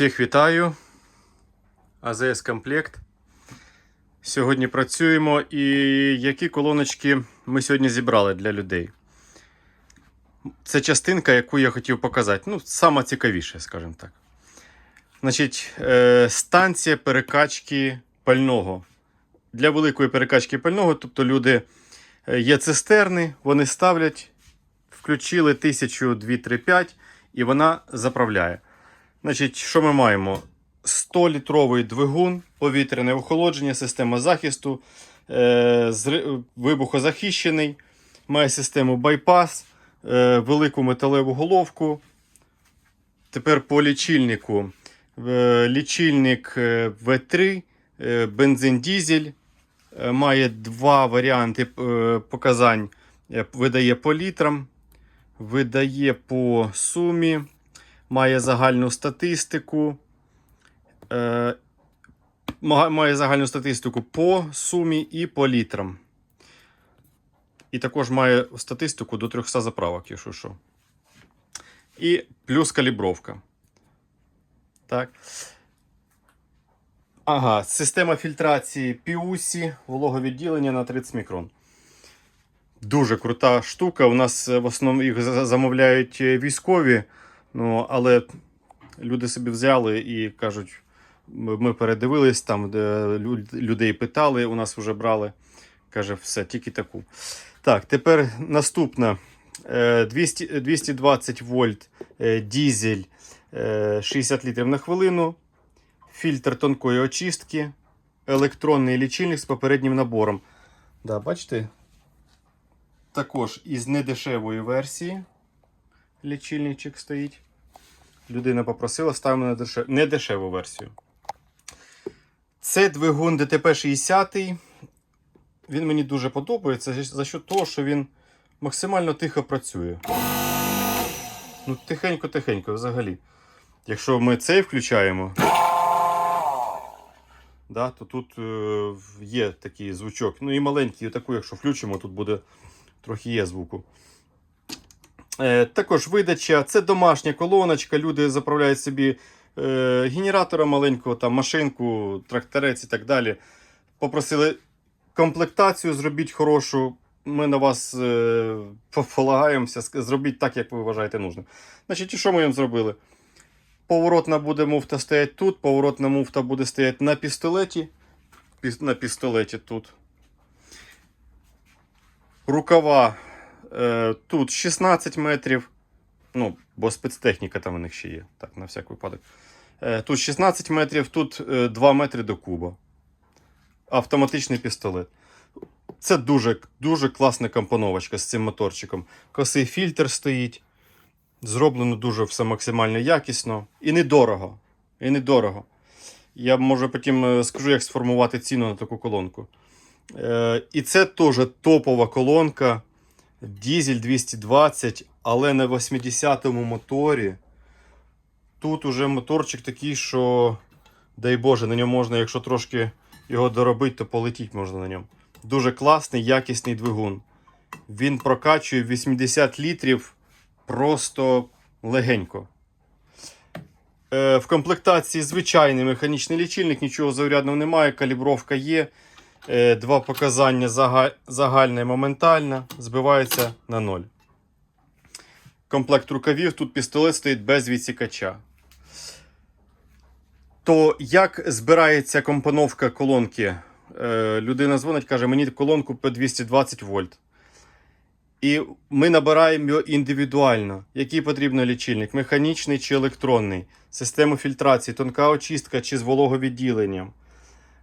Всіх вітаю. АЗС Комплект. Сьогодні працюємо і які колоночки ми сьогодні зібрали для людей. Це частинка, яку я хотів показати. Ну, сама цікавіше, скажімо так. Значить, е, станція перекачки пального. Для великої перекачки пального, тобто люди е, є цистерни, вони ставлять, включили 1000, 2, 3, 5 і вона заправляє. Значить, що ми маємо? 100-літровий двигун, повітряне охолодження, система захисту, е, вибухозахищений, має систему байпас, е, велику металеву головку. Тепер по лічильнику. Е, Лічильник е, V3, е, бензин дізель. Е, Має два варіанти е, показань. Е, Видає по літрам, видає по сумі має загальну статистику. Е, має загальну статистику по сумі і по літрам. І також має статистику до 300 заправок, якщо що. І плюс калібровка. Так. Ага, система фільтрації PUSI, вологовідділення на 30 мікрон. Дуже крута штука. У нас е, в основному їх замовляють е, військові. Ну, але люди собі взяли і кажуть, ми передивились там, де людей питали, у нас вже брали. Каже, все, тільки таку. Так, тепер наступна. Е, 200, 220 вольт е, дізель е, 60 літрів на хвилину, фільтр тонкої очистки, електронний лічильник з попереднім набором. Да, бачите? Також із недешевої версії лічильничок стоїть. Людина попросила, ставимо на дешев... недешеву версію. Це двигун ДТП-60. Він мені дуже подобається за що того, що він максимально тихо працює. Ну, тихенько-тихенько взагалі. Якщо ми цей включаємо, да, то тут е, є такий звучок. Ну і маленький, отаку, якщо включимо, тут буде трохи є звуку. Е, також видача, це домашня колоночка. Люди заправляють собі е, генератора маленького, там, машинку, тракторець і так далі. Попросили комплектацію, зробіть хорошу. Ми на вас е, полагаємося, зробіть так, як ви вважаєте нужним. Значить, і що ми їм зробили? Поворотна буде муфта стояти тут, поворотна муфта буде стояти на пістолеті. На пістолеті тут. Рукава Тут 16 метрів. Ну, бо спецтехніка там у них ще є. Так, на всяк випадок. Е, Тут 16 метрів, тут е, 2 метри до куба. Автоматичний пістолет. Це дуже, дуже класна компоновочка з цим моторчиком. Косий фільтр стоїть. Зроблено дуже все максимально якісно. І недорого. І недорого. Я може потім е, скажу, як сформувати ціну на таку колонку. Е, І це теж топова колонка. Дізель 220, але на 80-му моторі. Тут уже моторчик такий, що, дай Боже, на ньому можна, якщо трошки його доробити, то полетіть можна на ньому. Дуже класний, якісний двигун. Він прокачує 80 літрів просто легенько. Е, в комплектації звичайний механічний лічильник, нічого заурядного немає, калібровка є. Е, Два показання загальне і моментальне збивається на 0. Комплект рукавів, тут пістолет стоїть без відсікача. То як збирається компоновка колонки? Е, Людина дзвонить, каже, мені колонку по 220 вольт. І ми набираємо його індивідуально. Який потрібен лічильник? Механічний чи електронний? Систему фільтрації, тонка очистка чи з вологовідділенням.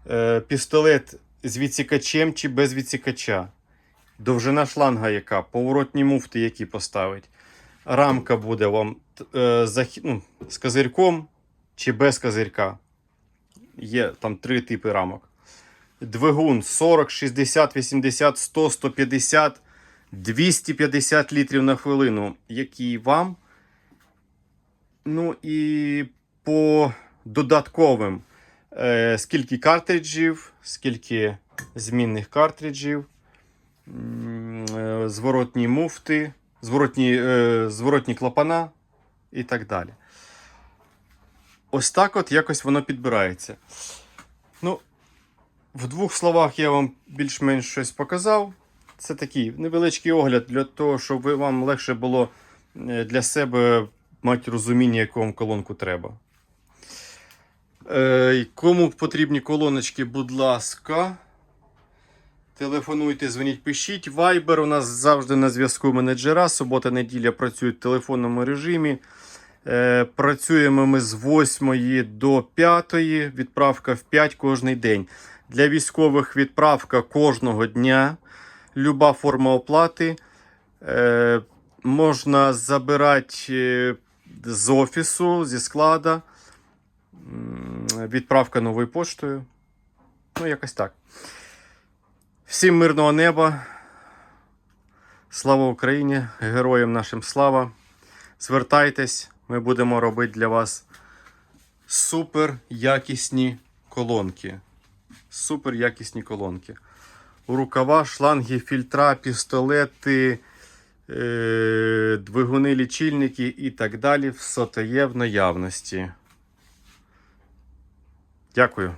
Е, Пістолет з відсікачем чи без відсікача. Довжина шланга яка, поворотні муфти, які поставить. Рамка буде вам е, захи- ну, з козирьком чи без козирька. Є там три типи рамок. Двигун 40, 60, 80, 100, 150, 250 літрів на хвилину, який вам. Ну і по додатковим скільки картриджів, скільки змінних картриджів, е, зворотні муфти, зворотні, е, зворотні клапана і так далі. ось так от якось воно підбирається. Ну, в двох словах я вам більш-менш щось показав. Це такий невеличкий огляд для того, щоб вам легше було е, для себе мати розуміння, яку вам колонку треба. Е, кому потрібні колоночки, будь ласка. Телефонуйте, дзвоніть, пишіть. Viber у нас завжди на зв'язку менеджера. Субота, неділя працюють в телефонному режимі. Е, працюємо ми з 8 до 5, відправка в 5 кожний день. Для військових відправка кожного дня. Люба форма оплати. Е, можна забирати з офісу, зі склада. Відправка новою поштою. Ну, якось так. Всім мирного неба. Слава Україні! Героям нашим слава! Звертайтесь, ми будемо робити для вас супер якісні колонки. Супер якісні колонки. Рукава, шланги, фільтра, пістолети, е- двигуни, лічильники і так далі. Все то є в наявності. Дякую.